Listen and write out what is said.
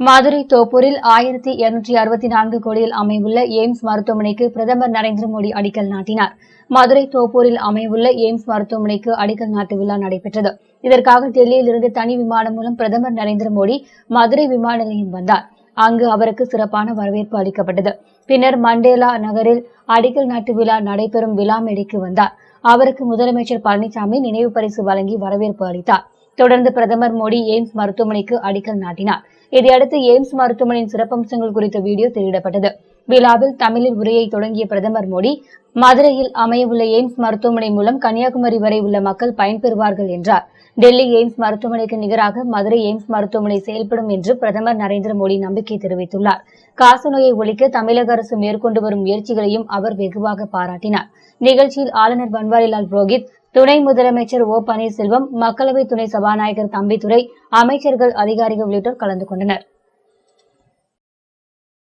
மதுரை தோப்பூரில் ஆயிரத்தி இருநூற்றி அறுபத்தி நான்கு கோடியில் அமைவுள்ள எய்ம்ஸ் மருத்துவமனைக்கு பிரதமர் நரேந்திர மோடி அடிக்கல் நாட்டினார். மதுரை தோப்பூரில் அமைவுள்ள எய்ம்ஸ் மருத்துவமனைக்கு அடிக்கல் நாட்டு விழா நடைபெற்றது. இதற்காக டெல்லியில் இருந்து தனி விமானம் மூலம் பிரதமர் நரேந்திர மோடி மதுரை விமான நிலையம் வந்தார். அங்கு அவருக்கு சிறப்பான வரவேற்பு அளிக்கப்பட்டது. பின்னர் மண்டேலா நகரில் அடிக்கல் நாட்டு விழா நடைபெறும் விழா மேடைக்கு வந்தார். அவருக்கு முதலமைச்சர் பழனிசாமி நினைவு பரிசு வழங்கி வரவேற்பு அளித்தார். தொடர்ந்து பிரதமர் மோடி எய்ம்ஸ் மருத்துவமனைக்கு அடிக்கல் நாட்டினார். இதையடுத்து எய்ம்ஸ் மருத்துவமனையின் சிறப்பம்சங்கள் குறித்த வீடியோ வெளியிடப்பட்டது. விழாவில் தமிழில் உரையை தொடங்கிய பிரதமர் மோடி மதுரையில் அமையவுள்ள எய்ம்ஸ் மருத்துவமனை மூலம் கன்னியாகுமரி வரை உள்ள மக்கள் பயன்பெறுவார்கள் என்றார். டெல்லி எய்ம்ஸ் மருத்துவமனைக்கு நிகராக மதுரை எய்ம்ஸ் மருத்துவமனை செயல்படும் என்று பிரதமர் நரேந்திர மோடி நம்பிக்கை தெரிவித்துள்ளார். காசநோயை ஒழிக்க தமிழக அரசு மேற்கொண்டு வரும் முயற்சிகளையும் அவர் வெகுவாக பாராட்டினார். நிகழ்ச்சியில் ஆளுநர் பன்வாரிலால் புரோஹித் துணை முதலமைச்சர் ஓ பன்னீர்செல்வம் மக்களவை துணை சபாநாயகர் தம்பிதுரை அமைச்சர்கள் அதிகாரிகள் உள்ளிட்டோர் கலந்து கொண்டனர்.